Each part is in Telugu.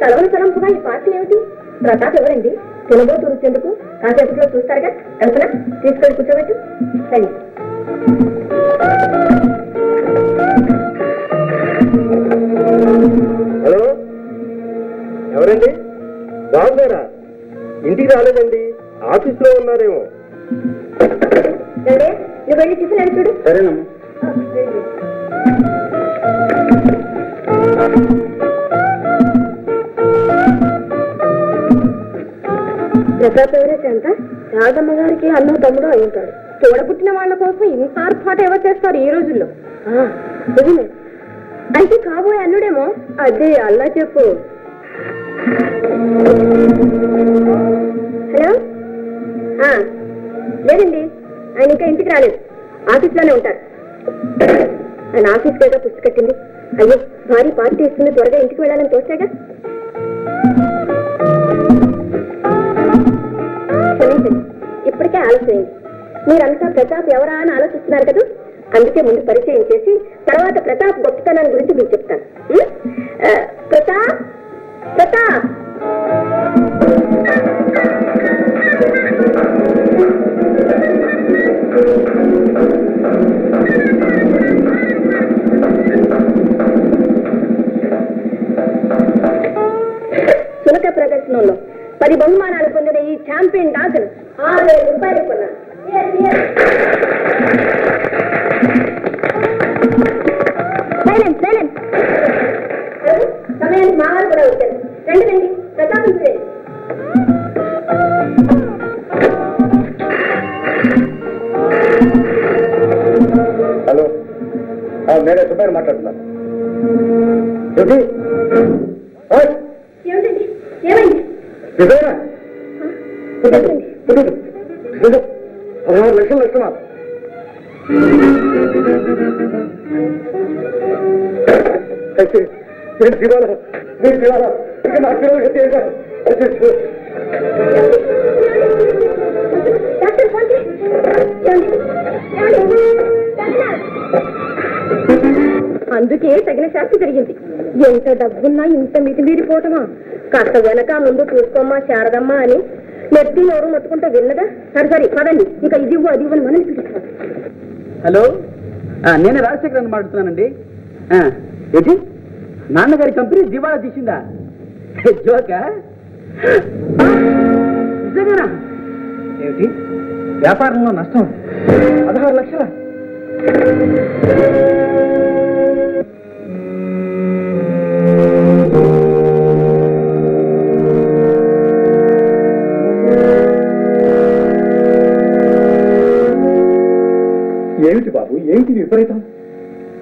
తలవని తలంపుగా ఈ పార్టీ ఏమిటి? ప్రతాప్ ఎవరండి? తినబోతు రుచేందుకు కాసేపట్లో చూస్తారుగా? కల్పన తీసుకొని కూర్చోబెట్టు. సరే హలో? ఎవరండి? బాగున్నారా ఇంటికి రాలేదండి. ఆఫీస్లో ఉన్నారేమో. రండి, నువ్వు వెళ్ళి టిఫిన్ అని చూడు. సరేనమ్మా. ప్రతాప్ ఎవరైతే అంత రాధమ్మ గారికి అన్న తమ్ముడు అయి ఉంటాడు తోడబుట్టిన వాళ్ళ కోసం ఇంత ఆర్పాటు ఎవరు చేస్తారు ఈ రోజుల్లో? నిజమే. అయితే కాబోయే అల్లుడేమో? అదే అల్లా చెప్పు. హలో? ఆ, లేదండి. ఆయన ఇంకా ఇంటికి రాలేదు. ఆఫీస్లోనే ఉంటారు. ఆయన ఆఫీస్ కదా పుస్తకట్టింది అయ్యో భారీ పార్టీ ఇస్తుంది త్వరగా ఇంటికి వెళ్ళాలని తోచాగా? ఇప్పటికే మీరంతా ప్రతాప్ ఎవరా అని ఆలోచిస్తున్నారు కదా? అందుకే ముందు పరిచయం చేసి తర్వాత ప్రతాప్ గొప్పతనాన్ని గురించి మీకు చెప్తాను. ప్రతాప్ ప్రతాప్. సునక ప్రదర్శనలో పది బహుమానాలు ఓయ్, ఏమిటండి? ఏమైంది? నిజమేనా? పదహారు లక్షలు ఇస్తున్నా అయితే నేను దివాలా నేను దివాలా ఇక నా పిల్లలు. అయితే అతనికి తగిన శాంతి జరిగింది. ఎంత డబ్బున్నా ఇంత మితిమీరిపోవటమా కాస్త వెనక ముందు చూసుకోమ్మా శారదమ్మా అని నెత్తి ఎవరు మొత్తుకుంటే విన్నదా? సరే సరే పదండి. ఇక ఇది ఇవ్వు అది ఇవ్వని మనం హలో? నేను నేనే రాజశేఖర్ మాట్లాడుతున్నానండి. ఆ, ఏంటి? నాన్నగారి కంపెనీ దివాళా తీసిందా? జోకా? ఏమిటి? వ్యాపారంలో నష్టం. పదహారు లక్షల?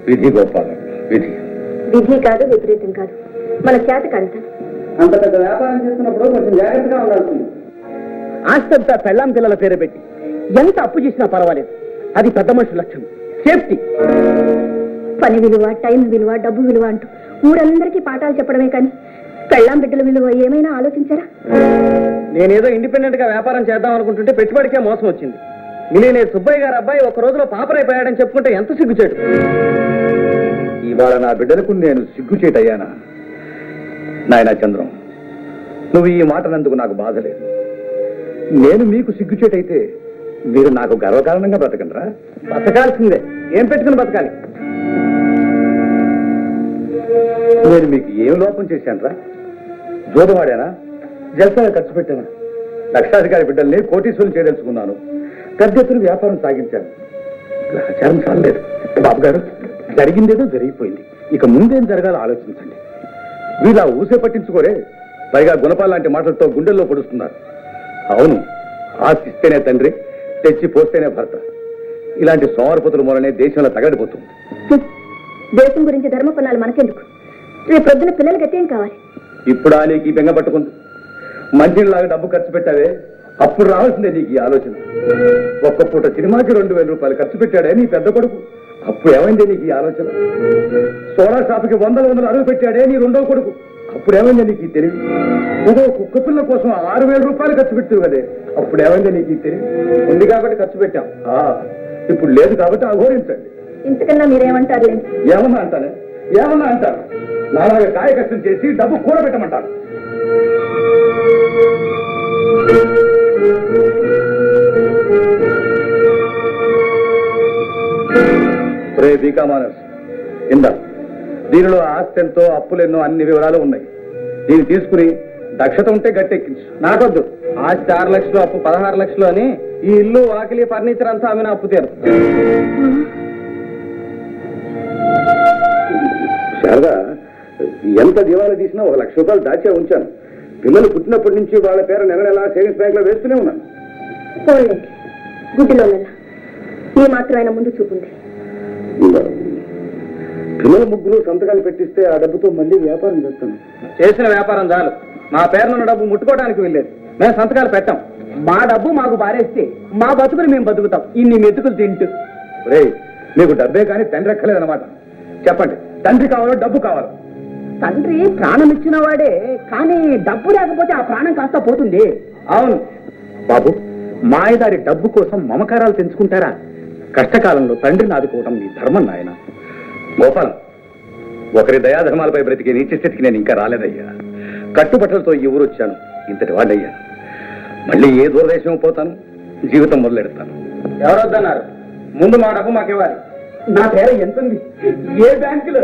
విధి గోపాలం విధి. విధి కాదు విపరీతం కాదు. మన చేత కంట అంత పెద్ద వ్యాపారం చేస్తున్నప్పుడు కొంచెం జాగ్రత్తగా ఉండాల్సింది. ఆస్తంతా పెళ్ళాం పిల్లల పేరు పెట్టి ఎంత అప్పు చేసినా పర్వాలేదు. అది పెద్ద మనుషుల లక్ష్యం సేఫ్టీ పని విలువ టైం విలువ డబ్బు విలువ అంటూ ఊరందరికీ పాఠాలు చెప్పడమే కానీ పెళ్ళాం బిడ్డల విలువ ఏమైనా ఆలోచించారా? నేనేదో ఇండిపెండెంట్గా వ్యాపారం చేద్దాం అనుకుంటుంటే పెట్టుబడికే మోసం వచ్చింది. మిలియనేర్ సుబ్బయ్య గారు అబ్బాయి ఒక రోజులో పాపరైపోయాడని చెప్పుకుంటే ఎంత సిగ్గుచేటు? ఇవాళ నా బిడ్డలకు నేను సిగ్గుచేటయ్యానా? నాయనా చంద్రం నువ్వు ఈ మాట నందుకు నాకు బాధ లేదు. నేను మీకు సిగ్గుచేటైతే మీరు నాకు గర్వకారణంగా బ్రతకండిరా? బతకాల్సిందే. ఏం పెట్టుకుని బతకాలి? నేను మీకు ఏం లోపం చేశానురా? జోదవాడానా జల్సాగా ఖర్చు పెట్టానా? లక్షాధికారి బిడ్డల్ని కోటీశ్వరులు చేయదలుచుకున్నాను. పెద్ద ఎత్తున వ్యాపారం సాగించాను. గ్రహచారం చాలలేదు. బాబు గారు జరిగిందేదో జరిగిపోయింది. ఇక ముందేం జరగాలో ఆలోచించండి. వీళ్ళ ఊసే పట్టించుకోరే. పైగా గుణపాల లాంటి మాటలతో గుండెల్లో పొడుస్తున్నారు. అవును ఆశిస్తేనే తండ్రి తెచ్చి పోస్తేనే భర్త. ఇలాంటి సోమరపతుల మూలనే దేశంలో తగడిపోతుంది. దేశం గురించి ధర్మపన్నాలు మనకెందుకు? రేపు పొద్దున పిల్లలకి గతేం కావాలి. ఇప్పుడు ఆ నీకు బెంగ పట్టుకుంది. మంచిలాగా డబ్బు ఖర్చు పెట్టావే. అప్పుడు రావాల్సిందే నీకు ఈ ఆలోచన. ఒక్క పూట సినిమాకి రెండు వేల రూపాయలు ఖర్చు పెట్టాడే నీ పెద్ద కొడుకు. అప్పుడు ఏమైందే నీకు ఈ ఆలోచన? సోడా షాపుకి వందల వందలు అడుగు పెట్టాడే నీ రెండో కొడుకు. అప్పుడు ఏమైందే నీకు ఈ తెలివి? ఏదో కుక్క పిల్ల కోసం ఆరు వేల రూపాయలు ఖర్చు పెట్టావు కదే. అప్పుడు ఏమైందే నీకు ఈ తెలివి? ఉంది కాబట్టి ఖర్చు పెట్టాం. ఆ, ఇప్పుడు లేదు కాబట్టి అఘోరించండి ఇంతకన్నా మీరేమంటారులేండి ఏమన్నా అంటానే? ఏమన్నా అంటారు? నాలాగా కాయ కష్టం చేసి డబ్బు కూడబెట్టమంటారు. రే బీకామానస్ ఇందా. దీనిలో ఆస్తి ఎంతో అప్పులెన్నో అన్ని వివరాలు ఉన్నాయి. దీన్ని తీసుకుని దక్షత ఉంటే గట్టెక్కించు. నాకొద్దు. ఆస్తి ఆరు లక్షలు అప్పు పదహారు లక్షలు అని ఈ ఇల్లు వాకిలి ఫర్నిచర్ అంతా ఆమె అప్పు తీరు. శారదా ఎంత దీవాలు తీసినా ఒక లక్ష రూపాయలు దాచే ఉంచాను. పిల్లలు పుట్టినప్పటి నుంచి వాళ్ళ పేరు నెల నెలా సేవింగ్స్ బ్యాంక్లో వేస్తూనే ఉన్నాను. గుడ్డిలో నెల. ఈ మాత్రమైన ముందు చూపుంది. పిల్లల ముగ్గురు సంతకాలు పెట్టిస్తే ఆ డబ్బుతో మళ్ళీ వ్యాపారం చేస్తాను. చేసిన వ్యాపారం చాలు. మా పేరునున్న డబ్బు ముట్టుకోవడానికి వెళ్ళేది మేము సంతకాలు పెట్టాం. మా డబ్బు మాకు బారేస్తే మా బతుకులు మేము బతుకుతాం. ఇన్ని మెతుకులు తింటూ. రే మీకు డబ్బే కానీ తండ్రి ఎక్కలేదన్నమాట చెప్పండి తండ్రి కావాలో డబ్బు కావాలో? తండ్రి ప్రాణం ఇచ్చిన వాడే కానీ డబ్బు లేకపోతే ఆ ప్రాణం కాస్త పోతుంది. అవును. బాబు మాయదారి డబ్బు కోసం మమకారాలు తెంచుకుంటారా? కష్టకాలంలో తండ్రిని ఆదుకోవడం మీ ధర్మం నాయన. గోపాలం ఒకరి దయాధర్మాలపై బ్రతికే నీచ స్థితికి నేను ఇంకా రాలేదయ్యా. కట్టుబట్టలతో ఈ ఊరు వచ్చాను ఇంతటి వాడయ్యా. మళ్ళీ ఏ దూరదేశం పోతాను? జీవితం మొదలెడతాను. ఎవరు వద్దన్నారు ముందు మా డబ్బు మాకు ఇవ్వాలి నా పేరు ఎంత ఉంది ఏ బ్యాంకులో?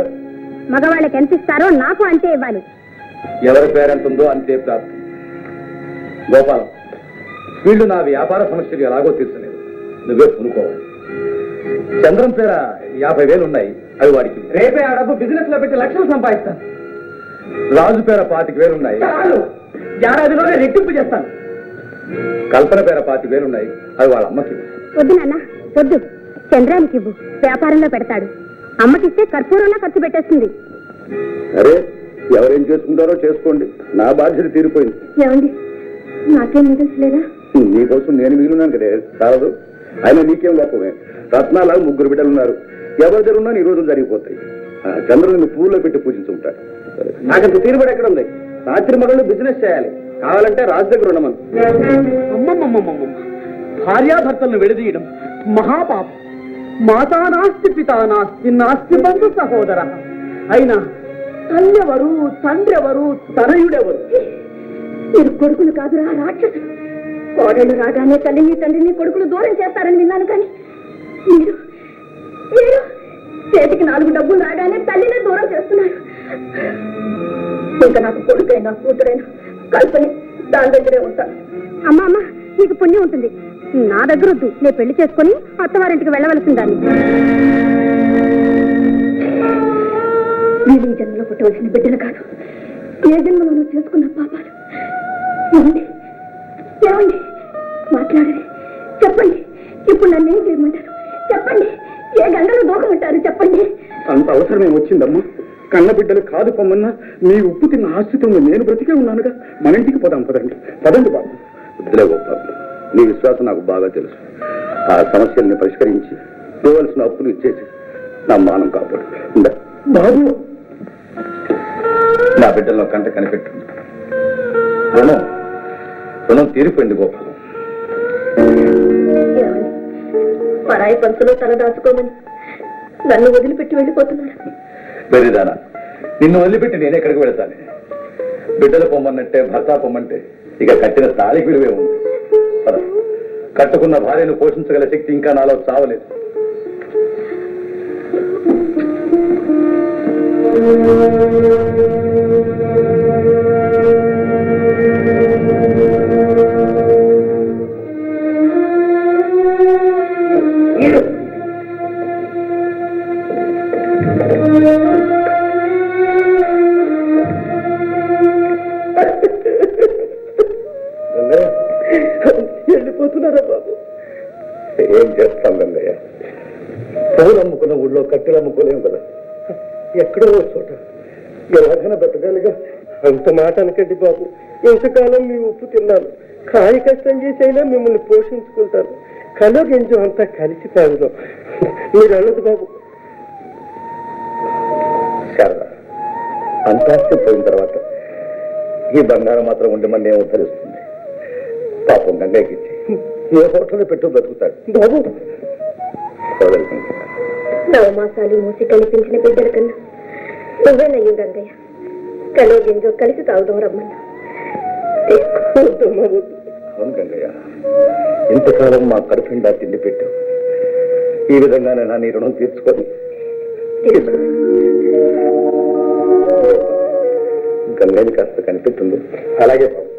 మగవాళ్ళకి ఎంత ఇస్తారో నాకు అంతే ఇవ్వాలి. ఎవరి పేరెంత ఉందో అంతే ప్రాప్తి. గోపాలం వీళ్ళు నా వ్యాపార సమస్యలు ఎలాగో తీర్చలేదు. నువ్వే కొనుక్కోవాలి చంద్రం పేర యాభై వేలు ఉన్నాయి అవి వాడికి. రేపే ఆ డబ్బు బిజినెస్లో పెట్టి లక్షలు సంపాదిస్తాను. రాజు పేర పాతిక వేలు ఉన్నాయి. ఏడాదిలోనే రెట్టింపు చేస్తాను. కల్పన పేర పాతిక వేలు ఉన్నాయి అవి వాళ్ళ అమ్మకి. వద్దు నాన్న వద్దు. చంద్రానికి ఇవ్వు. వ్యాపారంలో పెడతాడు. అమ్మకిస్తే కర్పూరంలో ఖర్చు పెట్టేస్తుంది. సరే ఎవరేం చేసుకుంటారో చేసుకోండి. నా బాధ్యత తీరిపోయింది. ఏమండి? నాకేం మిగిల్చలేదా నీకోసం నేను మిగిలినాను కదే. చాలదు. అయినా నీకేం లోపమే? రత్నాల ముగ్గురు బిడ్డలు ఉన్నారు. ఎవరి దగ్గర ఉన్నా నీ రోజులు జరిగిపోతాయి. ఆ, చంద్రుని పువ్వులో పెట్టి పూజించుకుంటాడు నాకంత తీరుబడి ఎక్కడ ఉంది? రాత్రి మగళ్ళు బిజినెస్ చేయాలి. కావాలంటే రాజు దగ్గర ఉండమను. అమ్మమ్మమ్మమ్మమ్మ. భార్యాభర్తలను విడదీయడం మహాపాపం. మాతా నాస్తి పితా నాస్తి నాస్తి బంధు సహోదర. అయినా తల్లెవరు తండ్రెవరు తనయుడెవరు? మీరు కొడుకులు కాదురా రాక్షసులు. కోడళ్ళు రాగానే తల్లిని తండ్రిని కొడుకులు దూరం చేస్తారని విన్నాను కానీ మీరు మీరు చేతికి నాలుగు డబ్బులు రాగానే తల్లిని దూరం చేస్తున్నారు. ఇంకా నాకు కొడుకైనా కూతురైనా కల్పని దాని దగ్గరే ఉంటాను అమ్మా అమ్మ నీకు పుణ్యం ఉంటుంది. నా దగ్గర వద్దు. నేను పెళ్ళి చేసుకుని అత్తవారింటికి వెళ్ళవలసిందాన్ని. వీళ్ళు ఈ జన్మలో పుట్టవలసిన బిడ్డలు కాదు. ఏ జన్మలో చేసుకున్న పాపాలు. ఏమండి? ఏమండి? మాట్లాడండి. చెప్పండి. ఇప్పుడు నన్ను ఏం చేయమంటారు? చెప్పండి. ఏ గంగలో దూకమంటారు చెప్పండి. అంత అవసరమే వచ్చిందమ్మా? కన్న బిడ్డలు కాదు పొమ్మన్నా మీ ఉప్పు తిన్న ఆస్తితో నేను బ్రతికే ఉన్నానుగా. మన ఇంటికి పోదాం పదండి. పదండి బాబు. వద్దులే గోపాల్. నీ విశ్వాసం నాకు బాగా తెలుసు. ఆ సమస్యల్ని పరిష్కరించి ఇవ్వవలసిన అప్పులు ఇచ్చేసి నా మానం కాపాడు. బాబు! నా బిడ్డల్లో కంట కనిపెట్టు. రుణం. రుణం తీరిపోయింది గోపాలం. పరాయి పంచులో తల దాచుకోమని నన్ను వదిలిపెట్టి వెళ్ళిపోతున్నారు. వెర్రిదానా నిన్ను వదిలిపెట్టి నేను ఎక్కడికి వెళతాను? బిడ్డలు పొమ్మన్నట్టే భర్త పొమ్మంటే ఇక కట్టిన తాళికి విలువే ఉంది. కట్టుకున్న భార్యను పోషించగల శక్తి ఇంకా నాలో చావలేదు. వెళ్ళిపోతున్నారా ఎక్కడో చోట. ఎలాగైనా బ్రతకాలిగా అంత మాట అనకండి బాబు. ఇంతకాలం మీ ఉప్పు తిన్నాను. కాయ కష్టం చేసైనా మిమ్మల్ని పోషించుకుంటాను. కలో గింజం అంతా కలిసి తాగుదాం. మీరు వెళ్ళదు బాబు. శారద అంతాస్తి పోయిన తర్వాత ఈ బంగారం మాత్రం ఉండి మన ఏమో తెలుస్తుంది పాపం గంగయ్యకి ఇచ్చి ఏ హోటల్లో పెట్టు బతుకుతాడు. బాబు. నవమాసాలు మూసి కనిపించిన బిడ్డల కన్నా నువ్వేనయ్యూ రంగయ్య కలో గింజో కలిసి తాగుదాం రమ్మన్నా. ఇంతకాలం మా కడుపుండా తిండి పెట్టావు. ఈ విధంగానే నా నీ రుణం తీర్చుకొని కాస్త కనిపిస్తుంది అలాగే బాబు.